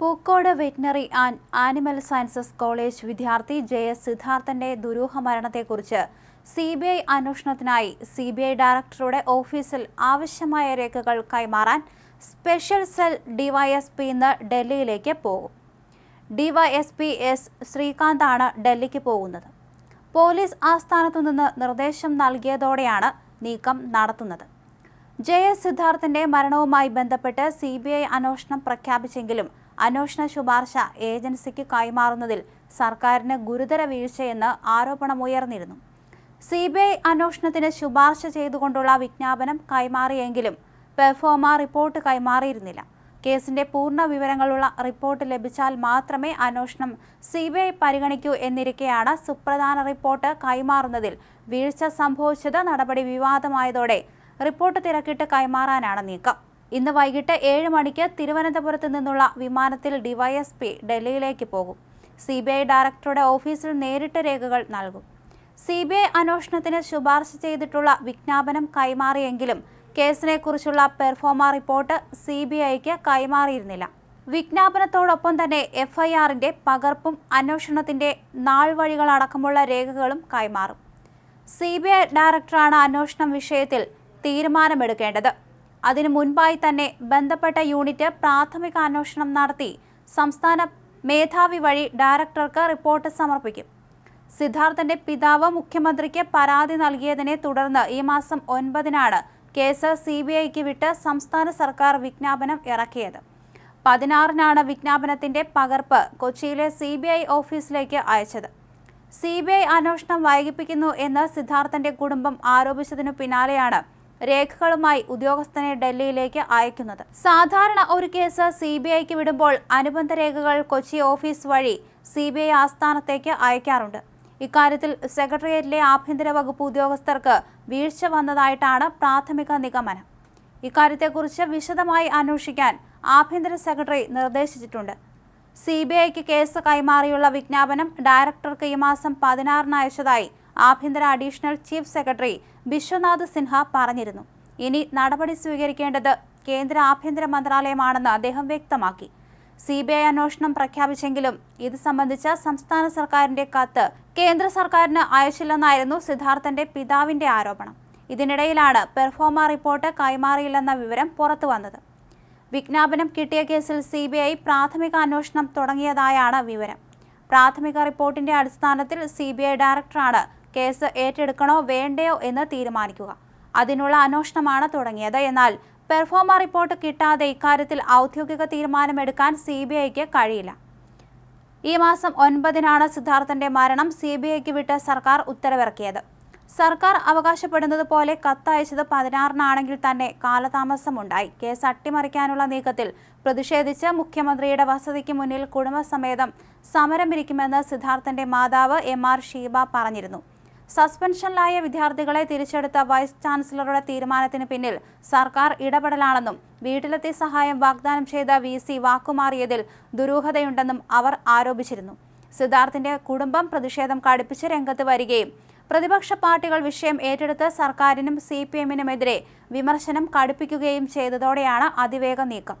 Pookode veterinary and animal sciences college വിദ്യാർത്ഥി J S സിദ്ധാർത്ഥന്റെ ദുരൂഹ മരണത്തെക്കുറിച്ച് സി ബി ഐ അന്വേഷണത്തിനായി സി ബി ഐ ഡയറക്ടറുടെ ഓഫീസിൽ ആവശ്യമായ രേഖകൾ കൈമാറാൻ സ്പെഷ്യൽ സെൽ ഡിവൈഎസ്പി ഇന്ന് ഡൽഹിയിലേക്ക് പോകും. ഡിവൈഎസ്പി എസ് ശ്രീകാന്താണ് ഡൽഹിക്ക് പോകുന്നത്. പോലീസ് ആസ്ഥാനത്തു നിന്ന് നിർദ്ദേശം നൽകിയതോടെയാണ് നീക്കം നടത്തുന്നത്. ജെ എസ് സിദ്ധാർത്ഥിന്റെ മരണവുമായി ബന്ധപ്പെട്ട് സി ബി ഐ അന്വേഷണം പ്രഖ്യാപിച്ചെങ്കിലും അന്വേഷണ ശുപാർശ ഏജൻസിക്ക് കൈമാറുന്നതിൽ സർക്കാരിന് ഗുരുതര വീഴ്ചയെന്ന് ആരോപണമുയർന്നിരുന്നു സി ബി ഐ അന്വേഷണത്തിന് ശുപാർശ ചെയ്തുകൊണ്ടുള്ള വിജ്ഞാപനം കൈമാറിയെങ്കിലും പെർഫോമ റിപ്പോർട്ട് കൈമാറിയിരുന്നില്ല. കേസിന്റെ പൂർണ വിവരങ്ങളുള്ള റിപ്പോർട്ട് ലഭിച്ചാൽ മാത്രമേ അന്വേഷണം സി ബി ഐ പരിഗണിക്കൂ എന്നിരിക്കെയാണ് സുപ്രധാന റിപ്പോർട്ട് കൈമാറുന്നതിൽ വീഴ്ച സംഭവിച്ചത് നടപടി വിവാദമായതോടെ റിപ്പോർട്ട് തിരക്കിട്ട് കൈമാറാനാണ് നീക്കം. ഇന്ന് വൈകിട്ട് ഏഴ് മണിക്ക് തിരുവനന്തപുരത്ത് നിന്നുള്ള വിമാനത്തിൽ ഡിവൈഎസ്പി ഡൽഹിയിലേക്ക് പോകും. സി ബി ഐ ഡയറക്ടറുടെ ഓഫീസിൽ നേരിട്ട് രേഖകൾ നൽകും. സി ബി ഐ അന്വേഷണത്തിന് ശുപാർശ ചെയ്തിട്ടുള്ള വിജ്ഞാപനം കൈമാറിയെങ്കിലും കേസിനെക്കുറിച്ചുള്ള പെർഫോമ റിപ്പോർട്ട് സി ബി ഐക്ക് കൈമാറിയിരുന്നില്ല. വിജ്ഞാപനത്തോടൊപ്പം തന്നെ എഫ് ഐ ആറിന്റെ പകർപ്പും അന്വേഷണത്തിന്റെ നാൾ വഴികളടക്കമുള്ള രേഖകളും കൈമാറും. സി ബി ഐ ഡയറക്ടറാണ് അന്വേഷണം വിഷയത്തിൽ തീരുമാനമെടുക്കേണ്ടത്. അതിനു മുൻപായി തന്നെ ബന്ധപ്പെട്ട യൂണിറ്റ് പ്രാഥമിക അന്വേഷണം നടത്തി സംസ്ഥാന മേധാവി വഴി ഡയറക്ടർക്ക് റിപ്പോർട്ട് സമർപ്പിക്കും. സിദ്ധാർത്ഥന്റെ പിതാവ് മുഖ്യമന്ത്രിക്ക് പരാതി നൽകിയതിനെ തുടർന്ന് ഈ മാസം ഒൻപതിനാണ് കേസ് സി ബി ഐക്ക് വിട്ട് സംസ്ഥാന സർക്കാർ വിജ്ഞാപനം ഇറക്കിയത്. പതിനാറിനാണ് വിജ്ഞാപനത്തിന്റെ പകർപ്പ് കൊച്ചിയിലെ സി ബി ഐ ഓഫീസിലേക്ക് അയച്ചത്. സി ബി ഐ അന്വേഷണം വൈകിപ്പിക്കുന്നു എന്ന് സിദ്ധാർത്ഥന്റെ കുടുംബം ആരോപിച്ചതിനു പിന്നാലെയാണ് രേഖകളുമായി ഉദ്യോഗസ്ഥനെ ഡൽഹിയിലേക്ക് അയക്കുന്നത്. സാധാരണ ഒരു കേസ് സി ബി ഐക്ക് വിടുമ്പോൾ അനുബന്ധ രേഖകൾ കൊച്ചി ഓഫീസ് വഴി സി ബി ഐ ആസ്ഥാനത്തേക്ക് അയക്കാറുണ്ട്. ഇക്കാര്യത്തിൽ സെക്രട്ടേറിയറ്റിലെ ആഭ്യന്തര വകുപ്പ് ഉദ്യോഗസ്ഥർക്ക് വീഴ്ച വന്നതായിട്ടാണ് പ്രാഥമിക നിഗമനം. ഇക്കാര്യത്തെക്കുറിച്ച് വിശദമായി അന്വേഷിക്കാൻ ആഭ്യന്തര സെക്രട്ടറി നിർദ്ദേശിച്ചിട്ടുണ്ട്. സി ബി ഐക്ക് കേസ് കൈമാറിയുള്ള വിജ്ഞാപനം ഡയറക്ടർക്ക് ഈ മാസം പതിനാറിന് അയച്ചതായി ആഭ്യന്തര additional chief secretary Vishwanath Sinha പറഞ്ഞിരുന്നു. ഇനി നടപടി സ്വീകരിക്കേണ്ടത് കേന്ദ്ര ആഭ്യന്തര മന്ത്രാലയമാണെന്ന് അദ്ദേഹം വ്യക്തമാക്കി. സി ബി ഐ അന്വേഷണം പ്രഖ്യാപിച്ചെങ്കിലും ഇത് സംബന്ധിച്ച സംസ്ഥാന സർക്കാരിന്റെ കത്ത് കേന്ദ്ര സർക്കാരിന് അയച്ചില്ലെന്നായിരുന്നു സിദ്ധാർത്ഥന്റെ പിതാവിന്റെ ആരോപണം. ഇതിനിടയിലാണ് പെർഫോമ റിപ്പോർട്ട് കൈമാറിയില്ലെന്ന വിവരം പുറത്തു വന്നത്. വിജ്ഞാപനം കിട്ടിയ കേസിൽ സി ബി ഐ പ്രാഥമിക അന്വേഷണം തുടങ്ങിയതായാണ് വിവരം. പ്രാഥമിക റിപ്പോർട്ടിന്റെ അടിസ്ഥാനത്തിൽ സി ബി ഐ ഡയറക്ടറാണ് കേസ് ഏറ്റെടുക്കണോ വേണ്ടയോ എന്ന് തീരുമാനിക്കുക. അതിനുള്ള അന്വേഷണമാണ് തുടങ്ങിയത്. എന്നാൽ പെർഫോമ റിപ്പോർട്ട് കിട്ടാതെ ഇക്കാര്യത്തിൽ ഔദ്യോഗിക തീരുമാനമെടുക്കാൻ സി ബി ഐക്ക് കഴിയില്ല. ഈ മാസം ഒൻപതിനാണ് സിദ്ധാർത്ഥന്റെ മരണം. സി ബി ഐക്ക് വിട്ട് സർക്കാർ ഉത്തരവിറക്കിയത്. സർക്കാർ അവകാശപ്പെടുന്നത് പോലെ കത്തയച്ചത് പതിനാറിനാണെങ്കിൽ തന്നെ കാലതാമസമുണ്ടായി. കേസ് അട്ടിമറിക്കാനുള്ള നീക്കത്തിൽ പ്രതിഷേധിച്ച് മുഖ്യമന്ത്രിയുടെ വസതിക്ക് മുന്നിൽ കുടുംബസമേതം സമരമിരിക്കുമെന്ന് സിദ്ധാർത്ഥന്റെ മാതാവ് എം ആർ ഷീബ പറഞ്ഞിരുന്നു. സസ്പെൻഷനിലായ വിദ്യാർത്ഥികളെ തിരിച്ചെടുത്ത വൈസ് ചാൻസലറുടെ തീരുമാനത്തിന് പിന്നിൽ സർക്കാർ ഇടപെടലാണെന്നും വീട്ടിലെത്തി സഹായം വാഗ്ദാനം ചെയ്ത വി സി വാക്കുമാറിയതിൽ ദുരൂഹതയുണ്ടെന്നും അവർ ആരോപിച്ചിരുന്നു. സിദ്ധാർത്ഥിന്റെ കുടുംബം പ്രതിഷേധം കടുപ്പിച്ച് രംഗത്ത് വരികയും പ്രതിപക്ഷ പാർട്ടികൾ വിഷയം ഏറ്റെടുത്ത് സർക്കാരിനും സി പി എമ്മിനുമെതിരെ വിമർശനം കടുപ്പിക്കുകയും ചെയ്തതോടെയാണ് അതിവേഗ നീക്കം.